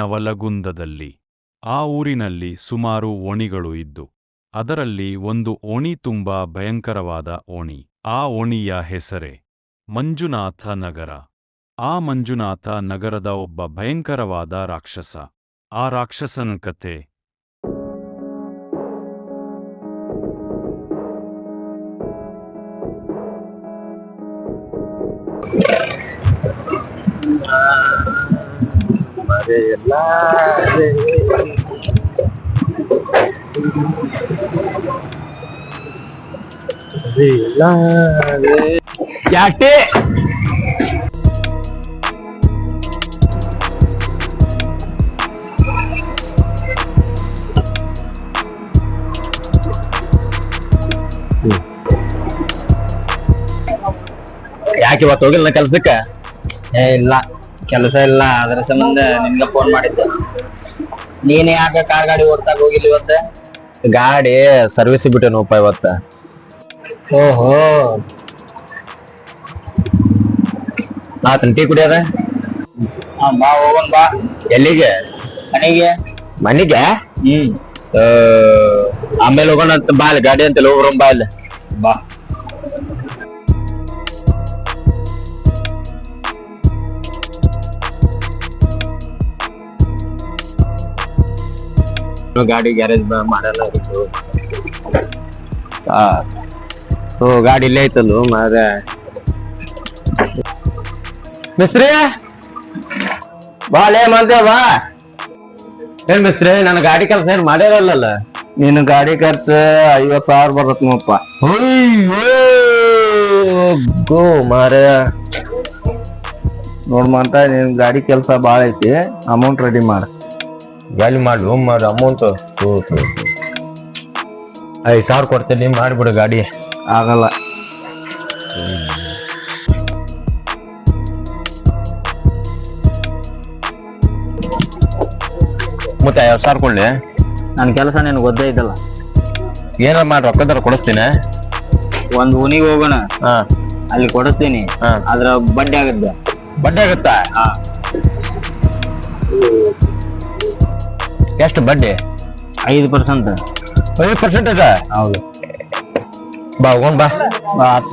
ನವಲಗುಂದದಲ್ಲಿ, ಆ ಊರಿನಲ್ಲಿ ಸುಮಾರು ಓಣಿಗಳು ಇದ್ದು, ಅದರಲ್ಲಿ ಒಂದು ಓಣಿ ತುಂಬಾ ಭಯಂಕರವಾದ ಓಣಿ, ಆ ಓಣಿಯ ಹೆಸರೇ ಮಂಜುನಾಥ ನಗರ. ಆ ಮಂಜುನಾಥ ನಗರದ ಒಬ್ಬ ಭಯಂಕರವಾದ ರಾಕ್ಷಸ. ಆ ರಾಕ್ಷಸನ ಕತೆ ಯಾಕೆ? ಯಾಕೆ ಇವತ್ತು ಹೋಗಿಲ್ಲ ಕೆಲಸಕ್ಕೆ? ಏ ಇಲ್ಲ. ಕೆಲಸ ಇಲ್ಲ ಅದರ ಸಂಬಂಧ ನಿಮ್ಗೆ ಫೋನ್ ಮಾಡಿದ್ದೆ. ನೀನ್ ಯಾಕ ಕಾರ್ ಗಾಡಿ ಓಡ್ತಾಗ ಹೋಗಿಲ್ಲ ಇವತ್ತ? ಗಾಡಿ ಸರ್ವಿಸ್ ಬಿಟ್ಟೇನಪ್ಪ ಇವತ್ತ. ಓಹೋ. ಆತನ್ ಟೀ ಕುಡಿಯದ? ಹಾ, ಬಾ ಹೋಗೋಣ ಬಾ. ಎಲ್ಲಿಗೆ? ಮನೆಗೆ? ಮನೆಗೆ? ಹ್ಮ್. ಆ, ಆಮೇಲೆ ಹೋಗೋಣ ಅಂತ ಗಾಡಿ ಅಂತ ಹೋಗ್ರಂ ಬಾ ಅಲ್ಲಿ. ಬಾ. ಗಾಡಿ ಗ್ಯಾರೇಜ್ ಮಾಡಲ್ಲ ಇತ್ತು ಆ, ಓ ಗಾಡಿ ಇಲ್ಲೇ ಐತಲ್ಲ ಮಾರೆ. ಮಿಸ್ತ್ರಿ? ಬಾ ಲೇ ಮಂತೆ ಬಾ. ಏನ್ ಮಿಸ್ತ್ರಿ ನನ್ನ ಗಾಡಿ ಕೆಲಸ ಏನ್ ಮಾಡ್ಯಾರಲ್ಲ ನಿನ್ನ ಗಾಡಿ ಖರ್ಚು ಐವತ್ ಸಾವಿರ ಬರತ್ ನೋಪ್ಪ ಗೋ ಮಾರ. ನೋಡ್ಮಂತ ನಿನ್ ಗಾಡಿ ಕೆಲಸ ಬಾಳ ಐತಿ ಅಮೌಂಟ್ ರೆಡಿ ಮಾಡ. ಗಾಲಿ ಹೋಮ್ ಮಾಡಿ ಅಮೌಂಟ್ ಐದು ಸಾವಿರ ಕೊಡ್ತೀನಿ ಮಾಡಿಬಿಡು ಗಾಡಿ. ಆಗಲ್ಲ. ಮತ್ತೆ ಐವತ್ತು ಸಾವಿರ ಕೊಡ್ಲಿ. ನನ್ನ ಕೆಲಸ ನಿನಗೆ ಗೊತ್ತೇ ಇದ್ದಲ್ಲ. ಏನಾರ ಮಾಡಿ ರೊಕ್ಕದಾರ ಕೊಡಿಸ್ತೀನಿ. ಒಂದು ಊನಿಗೆ ಹೋಗೋಣ. ಹಾ. ಅಲ್ಲಿ ಕೊಡಿಸ್ತೀನಿ. ಹಾ. ಅದ್ರ ಬಡ್ಡಿ ಆಗುತ್ತೆ. ಬಡ್ಡಿ ಆಗುತ್ತಾ? ಎಷ್ಟು ಬಡ್ಡಿ ಐದು ಪರ್ಸೆಂಟ್ ಐದು ಪರ್ಸೆಂಟ್ ಅದ ಹೌದು. ಬಾ ಹೋಗೋಣ ಬಾ. ಬಾ ಆತ.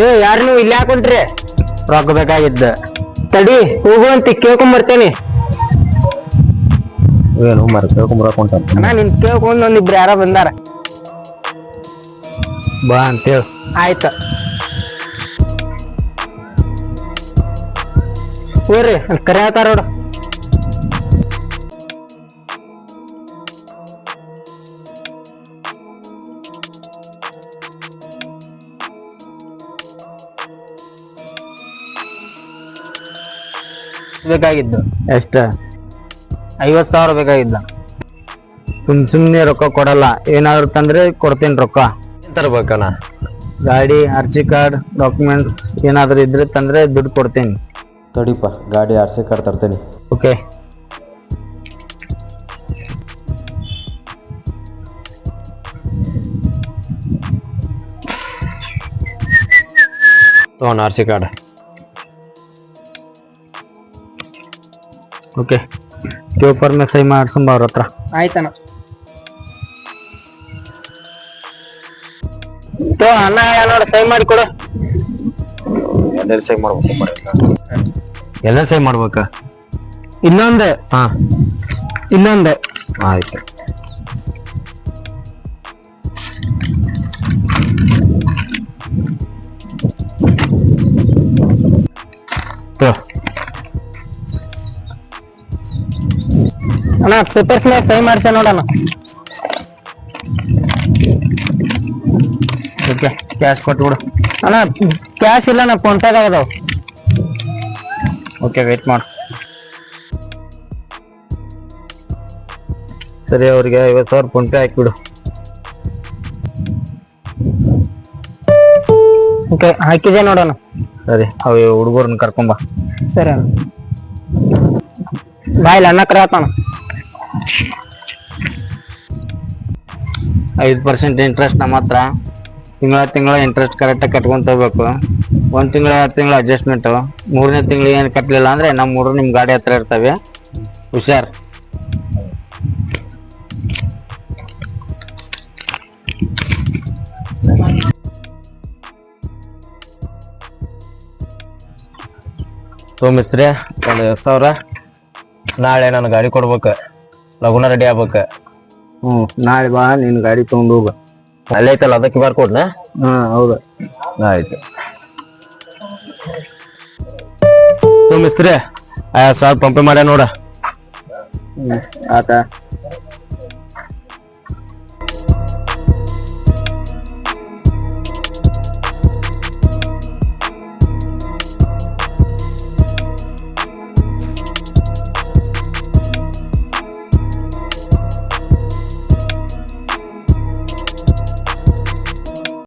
ಏ ಯಾರು ನೀವು ಇಲ್ಲಿ ಹಾಕೊಂಡ್ರಿ? ರೊಕ್ಕ ಬೇಕಾಗಿದ್ದ. ತಡಿ ಹೋಗುವಂತ ಕೇಳ್ಕೊಂಡ್ ಬರ್ತೇನೆ ಏನು ಮರ ಕೇಳ್ಕೊಂಬರಕ್ ಹೊಂಟ ನಿನ್ ಕೇಳ್ಕೊಂಡ್ ಒಂದಿಬ್ರು ಯಾರ ಬಂದಾರ. ಬಾ ಅಂತೇಳಿ. ಆಯ್ತ. ಹೋಗ್ರಿ ಕರೆ ಹೇಳ್ತಾರ ನೋಡು. ಬೇಕಾಗಿದ್ದು? ಎಷ್ಟ? ಐವತ್ತು ಸಾವಿರ ಬೇಕಾಗಿದ್ದ. ಸುಮ್ ಸುಮ್ನೆ ರೊಕ್ಕ ಕೊಡಲ್ಲ. ಏನಾದ್ರು ತಂದ್ರೆ ಕೊಡ್ತೀನಿ ರೊಕ್ಕ. ತರ್ಬೇಕಣ್ಣ? ಗಾಡಿ ಅರ್ಜಿ ಕಾರ್ಡ್ ಡಾಕ್ಯುಮೆಂಟ್ ಏನಾದ್ರು ಇದ್ರೆ ತಂದ್ರೆ ದುಡ್ಡು ಕೊಡ್ತೀನಿ. ತಡಿಪ ಗಾಡಿ ಆರ್ ಸಿ ಕಾರ್ಡ್ ತರ್ತೇನೆ. ಓಕೆ. ತಗೊಂಡು R C card. Okay. Paper ಮೇಲೆ ಸಹಿ ಮಾಡ್ಸಂಬ ಅವ್ರ ಹತ್ರ. ಆಯ್ತಣ್ಣ. ತೋ ಅಣ್ಣ ನೋಡ ಸಹಿ ಮಾಡಿ ಕೊಡು. ಎಲ್ಲೆಲ್ಲಿ ಸೈ ಮಾಡ್ಬೇಕು ಎಲ್ಲ ಸೈ ಮಾಡ್ಬೇಕ? ಇನ್ನೊಂದು. ಹಾ. ಇನ್ನೊಂದು. ಆಯ್ತು. ತೋ. ಅಣ್ಣ ಪೇಪರ್ಸ್ ಮೇಲೆ ಸೈ ಮಾಡಿಸ ನೋಡಣ ಓಕೆ ಕ್ಯಾಶ್ ಕೊಟ್ಟು ಬಿಡು. ಅಣ್ಣ ಕ್ಯಾಶ್ ಇಲ್ಲ ನಾ ಫೋನ್ಪೇದಾಗ ಓಕೆ ವೇಟ್ ಮಾಡು. ಸರಿ ಅವ್ರಿಗೆ ಐವತ್ತು ಸಾವಿರ ಫೋನ್ಪೇ ಹಾಕಿಬಿಡು. ಓಕೆ ಹಾಕಿದೆ ನೋಡೋಣ ಸರಿ ಅವು ಹುಡುಗರನ್ನ ಕರ್ಕೊಂಬ. ಸರಿ ಅಣ್ಣ. ಬಾಯಿಲ್ಲ ಅಣ್ಣ ಕರಾತಣ ಐದು ಪರ್ಸೆಂಟ್ ಇಂಟ್ರೆಸ್ಟ್ ನಮ್ಮ ಹತ್ರ. ತಿಂಗಳ ತಿಂಗಳ ಇಂಟ್ರೆಸ್ಟ್ ಕರೆಕ್ಟಾಗಿ ಕಟ್ಕೊಂತ ಹೋಗ್ಬೇಕು ಒಂದು ತಿಂಗಳ ಎರಡು ತಿಂಗಳ ಅಡ್ಜಸ್ಟ್ಮೆಂಟು ಮೂರನೇ ತಿಂಗಳು ಏನು ಕಟ್ಟಲಿಲ್ಲ ಅಂದರೆ ನಮ್ಮ ಮೂರು ನಿಮ್ಮ ಗಾಡಿ ಹತ್ರ ಇರ್ತವೆ. ಹುಷಾರ್. ತೋ ಮಿಸ್ತ್ರಿ ಒಂದು ಐವತ್ತು ಸಾವಿರ. ನಾಳೆ ನಾನು ಗಾಡಿ ಕೊಡ್ಬೇಕು. ಲಗುನ ರೆಡಿ ಆಗ್ಬೇಕು. ಹ್ಞೂ ನಾಳೆ ಬಾ ನಿನ್ನ ಗಾಡಿ ತೊಗೊಂಡು ಹೋಗು. ಅಲ್ಲೇ ಐತಲ್ಲ ಅದಕ್ಕೆ ಬಾರ್ ಕೊಡ್ನ ಹಾಂ ಹೌದು. ಆಯ್ತು. ತೋ ಮಿಸ್ತ್ರಿ ಐವತ್ತು ಸಾವಿರ ಪಂಪೆ ಮಾಡ್ಯ ನೋಡ. ಆತ.